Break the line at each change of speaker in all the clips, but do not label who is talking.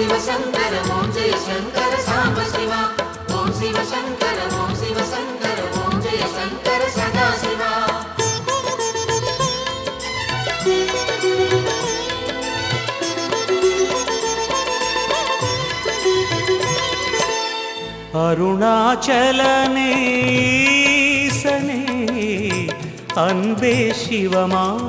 சிவ ஓம் ஜெய சங்கர சாம்ப சிவா. ஓம் ஓம் ஓம் ஜெய சங்கர சதா சிவா.
அருணாச்சலனேசனே அன்பே சிவமானநாதனே.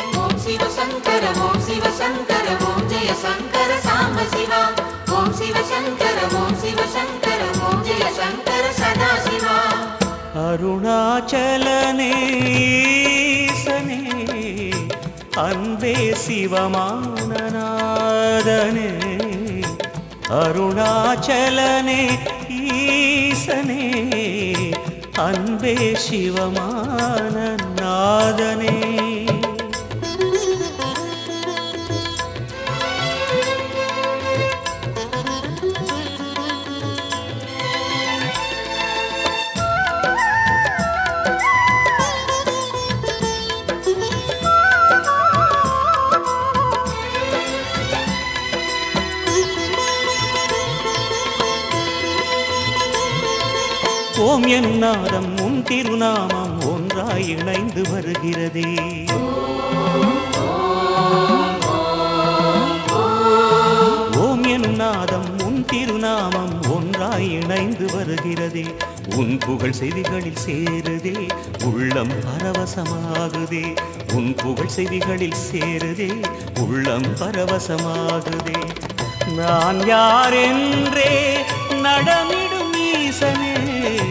ஓம் ஓம் சிவ ஓம் ஜெய சங்கர சாம்ப சிவா. ஓம் ஓம் ஓம் ஜெய சங்கர சதா சிவா
அருணாச்சலனேசனே அன்பே சிவமானநாதனே. அருணாச்சலனே ஈசனே அன்பே சிவமானநாதனே. ஓம் என் நாதம் உன் திருநாமம் ஒன்றாய் இணைந்து வருகிறதே. ஓம் என் நாதம் உன் திருநாமம் ஒன்றாய் இணைந்து வருகிறதே. உன் புகழ் செய்திகளில் சேருதே உள்ளம் பரவசமாகுதே. உன் புகழ் செய்திகளில் சேருதே உள்ளம் பரவசமாகுதே. நான் யாரென்றே நடமிடும் ஈசனே.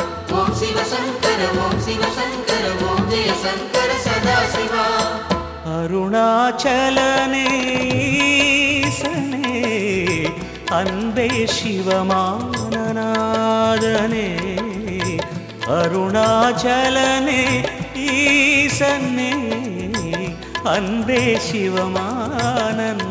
ஓம் ஓம் சிவ ஓம் ஜெய சங்கர சதா
அன்பே சிவமானநாதனே. அருணாச்சலனே ஈசனே அன்பே சிவமானநாதனே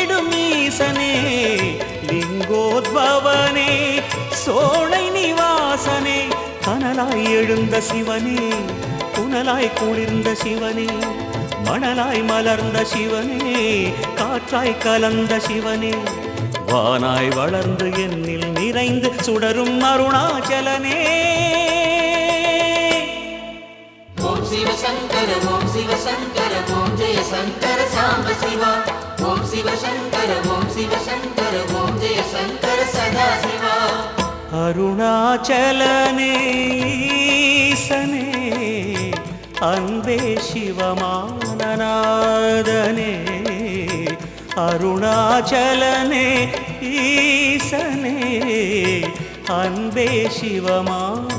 ஈசனே லிங்கோத்பவனே சோழை நிவாசனே கனலாய் எழுந்த சிவனே புனலாய் குளிர்ந்த சிவனே மணலாய் மலர்ந்த சிவனே காற்றாய் கலந்த சிவனே வானாய் வளர்ந்து என்னில் நிறைந்து சுடரும் அருணாச்சலனே.
சிவசங்கர ஓம் சிவசங்கர ஓம் ஜெய சங்கர சாம்ப சிவா. ஓம் சிவசங்கர ஓம் சிவசங்கர ஓம் ஜெய சங்கர சதா சிவா.
அருணாச்சலனே அன்பே சிவமானநாதனே. அருணாச்சலனே ஈசனே அன்பே சிவமான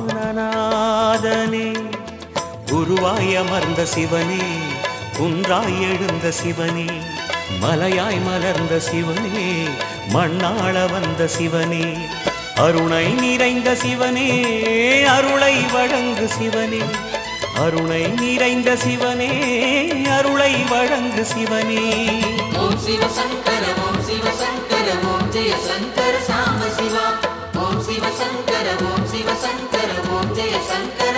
குருவாய் அமர்ந்த சிவனே குன்றாய் எழுந்த சிவனே மலையாய் மலர்ந்த சிவனே மண்ணாள வந்த சிவனே அருணை நிறைந்த சிவனே அருளை வழங்கு சிவனே அருணை நிறைந்த சிவனே அருளை வழங்கு சிவனே.
ஓம் சிவ சங்கர ஓம் சிவ சங்கர ஓம் ஜெய சங்கர சாம சிவா. ஓம் சிவ சங்கர ஓம் சிவ சங்கர ஓம் ஜெய சங்கர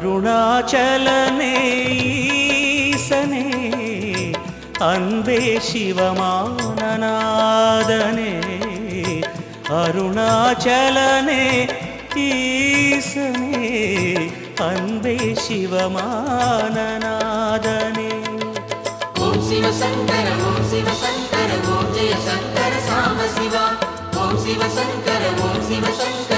அருணாச்சலனேசனே அன்பே சிவமானநாதனே அருணாச்சலனே ஈசனே அன்பே சிவமானநாதனே
ஓம் சிவசங்கர ஓம் சிவசங்கர ஓம் ஜெயசங்கர சாம சிவா ஓம் சிவசங்கர ஓம் சிவசங்கர